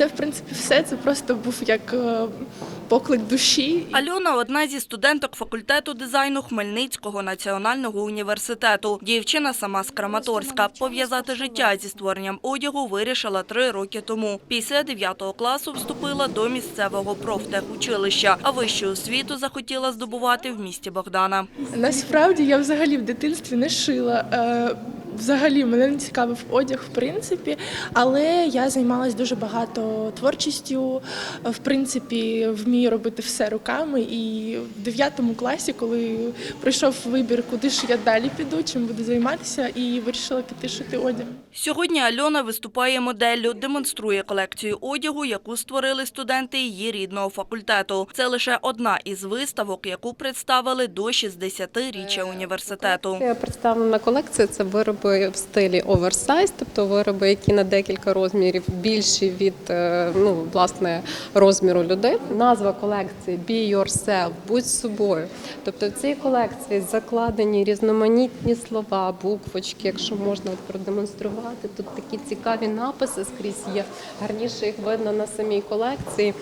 Це в принципі все. Це просто був як е, поклик душі. Альона – одна зі студенток факультету дизайну Хмельницького національного університету. Дівчина сама з Краматорська. Пов'язати життя зі створенням одягу вирішила три роки тому. Після 9 класу вступила до місцевого профтехучилища, а вищу освіту захотіла здобувати в місті Богдана. Насправді я взагалі в дитинстві не шила. Е, Взагалі мене не цікавив одяг, в принципі, але я займалась дуже багато творчістю. е, В принципі, вмію робити все руками. І в 9 класі, коли пройшов вибір, куди ж я далі піду, чим буду займатися, і вирішила піти шити одяг. Сьогодні Альона виступає моделлю, демонструє колекцію одягу, яку створили студенти її рідного факультету. Це лише одна із виставок, яку представили до 60-річчя університету. Колекція представлена колекція це вироби в стилі оверсайз, тобто вироби, які на декілька розмірів більші від е, ну, власне розміру людей. Назва колекції Be Yourself, будь собою. Тобто в цій колекції закладені різноманітні слова, буквочки, якщо можна продемонструвати. Тут такі цікаві написи скрізь є. Гарніше їх видно на самій колекції.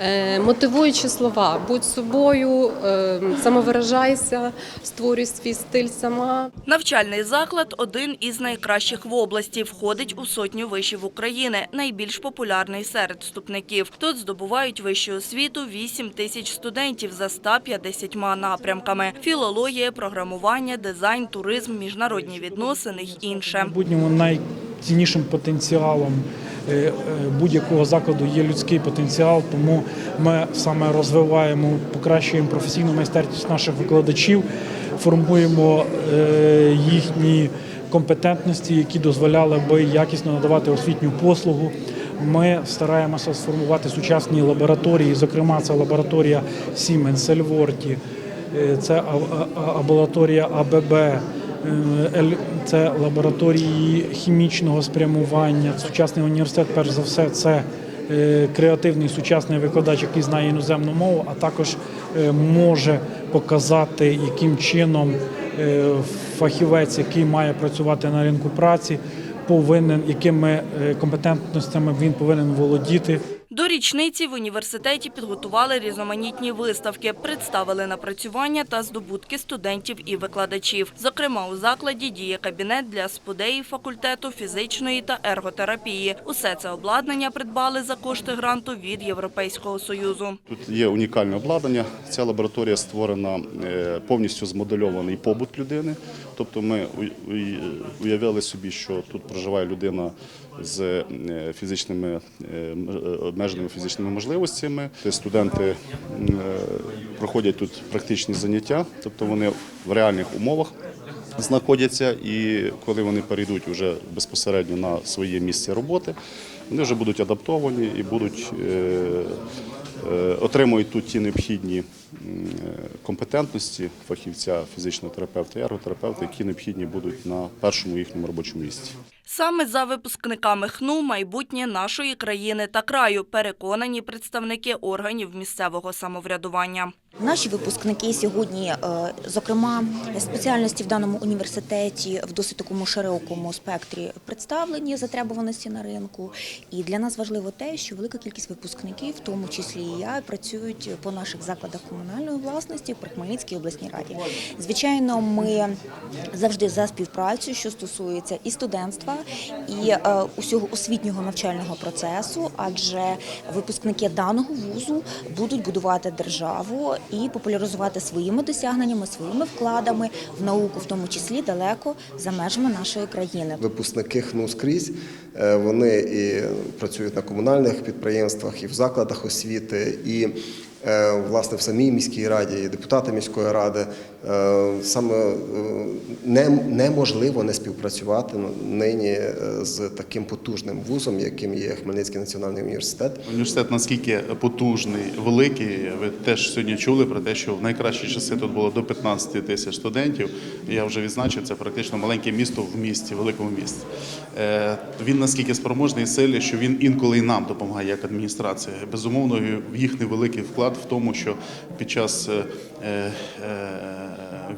Е, Мотивуючі слова: будь собою, е, самовиражайся, створюй свій стиль сама. Навчальний заклад – один із найкращих в області. Входить у сотню вишів України. Найбільш популярний серед вступників. Тут здобувають вищу освіту 8 тисяч студентів за 150 напрямками. Філологія, програмування, дизайн, туризм, міжнародні відносини й інше. майбутньому найціннішим потенціалом е, е, будь-якого закладу є людський потенціал, тому ми саме розвиваємо, покращуємо професійну майстерність наших викладачів, формуємо е, їхні компетентності, які дозволяли би якісно надавати освітню послугу. Ми стараємося сформувати сучасні лабораторії, зокрема, це лабораторія Siemens, Сельворті, це лабораторія АББ, е, це лабораторії хімічного спрямування. Сучасний університет, перш за все, це е, креативний сучасний викладач, який знає іноземну мову, а також е, може показати, яким чином фахівець, який має працювати на ринку праці, повинен, якими е, компетентностями він повинен володіти. До річниці в університеті підготували різноманітні виставки, представили напрацювання та здобутки студентів і викладачів. Зокрема, у закладі діє кабінет для спудеїв факультету фізичної та ерготерапії. Усе це обладнання придбали за кошти гранту від Європейського союзу. Тут є унікальне обладнання. Ця лабораторія створена е, повністю змодельований побут людини. Тобто ми уявили собі, що тут проживає людина з е, фізичними е, е, обмеженими фізичними можливостями. Тобто Студенти проходять тут практичні заняття, тобто вони в реальних умовах знаходяться, і коли вони перейдуть вже безпосередньо на своє місце роботи, вони вже будуть адаптовані і будуть отримують тут ті необхідні компетентності фахівця, фізичного терапевта і ерготерапевта, які необхідні будуть на першому їхньому робочому місці. Саме за випускниками ХНУ майбутнє нашої країни та краю, переконані представники органів місцевого самоврядування. Наші випускники сьогодні, е, зокрема, спеціальності в даному університеті в досить такому широкому спектрі представлені затребуваності на ринку. І для нас важливо те, що велика кількість випускників, в тому числі і я, працюють по наших закладах комунальної власності при Хмельницькій обласній раді. Звичайно, ми завжди за співпрацю, що стосується і студентства, і е, усього освітнього навчального процесу, адже випускники даного вузу будуть будувати державу і популяризувати своїми досягненнями, своїми вкладами в науку, в тому числі далеко за межами нашої країни. Випускники ХНУ скрізь е, вони і працюють на комунальних підприємствах, і в закладах освіти, і власне в самій міській раді, і депутати міської ради. Е, Саме е, неможливо не співпрацювати нині е, з таким потужним вузом, яким є Хмельницький національний університет. Університет наскільки потужний, великий. Ви теж сьогодні чули про те, що в найкращі часи тут було до 15 тисяч студентів. Я вже відзначив, це практично маленьке місто в місті, великому місті. Е, Він наскільки спроможний і сильний, що він інколи і нам допомагає як адміністрація. Безумовно, їхній великий вклад в тому, що під час е, е,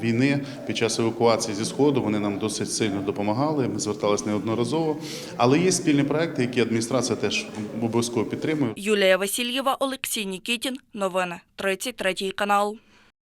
війни під час евакуації зі сходу. Вони нам досить сильно допомагали. Ми зверталися неодноразово. Але є спільні проекти, які адміністрація теж обов'язково підтримує. Юлія Васильєва, Олексій Нікітін. Новини 33 канал.